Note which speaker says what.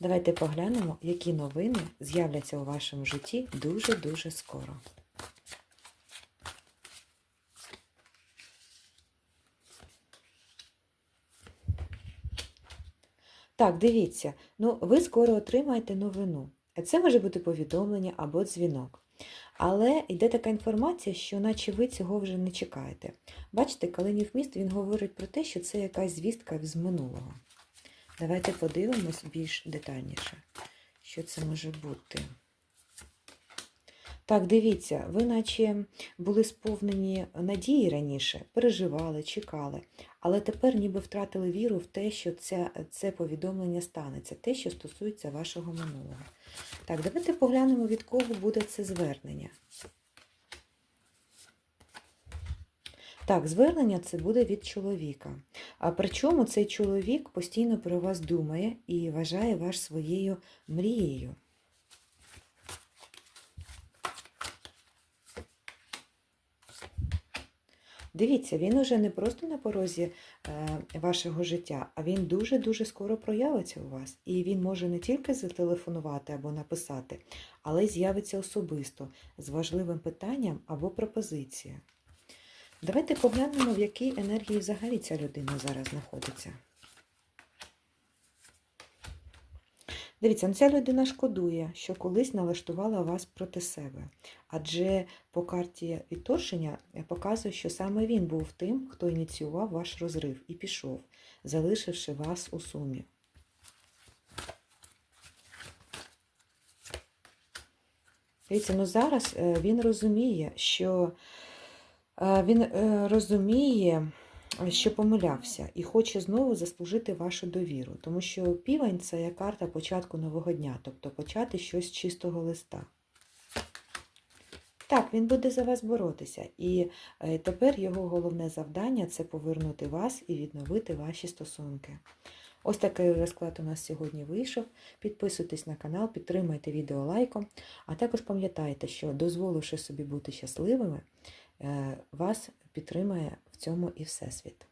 Speaker 1: Давайте поглянемо, які новини з'являться у вашому житті дуже-дуже скоро. Так, дивіться, ну ви скоро отримаєте новину. Це може бути повідомлення або дзвінок. Але йде така інформація, що наче ви цього вже не чекаєте. Бачите, Калинів міст він говорить про те, що це якась звістка з минулого. Давайте подивимось більш детальніше, що це може бути. Так, дивіться, ви наче були сповнені надії раніше, переживали, чекали, але тепер ніби втратили віру в те, що це, це повідомлення станеться, те, що стосується вашого минулого. Так, давайте поглянемо, від кого буде це звернення. Так, звернення це буде від чоловіка. А причому цей чоловік постійно про вас думає і вважає вас своєю мрією. Дивіться, він уже не просто на порозі е, вашого життя, а він дуже-дуже скоро проявиться у вас. І він може не тільки зателефонувати або написати, але й з'явиться особисто з важливим питанням або пропозицією. Давайте поглянемо, в якій енергії взагалі ця людина зараз знаходиться. Дивіться, ну ця людина шкодує, що колись налаштувала вас проти себе. Адже по карті відторження показує, що саме він був тим, хто ініціював ваш розрив і пішов, залишивши вас у сумі. Дивіться, ну зараз е, він розуміє, що він е, розуміє, що помилявся, і хоче знову заслужити вашу довіру. Тому що півень це є карта початку нового дня, тобто почати щось з чистого листа. Так, він буде за вас боротися. І е, тепер його головне завдання це повернути вас і відновити ваші стосунки. Ось такий розклад у нас сьогодні вийшов. Підписуйтесь на канал, підтримайте відео лайком, а також пам'ятайте, що дозволивши собі бути щасливими, е, вас підтримає в цьому і Всесвіт.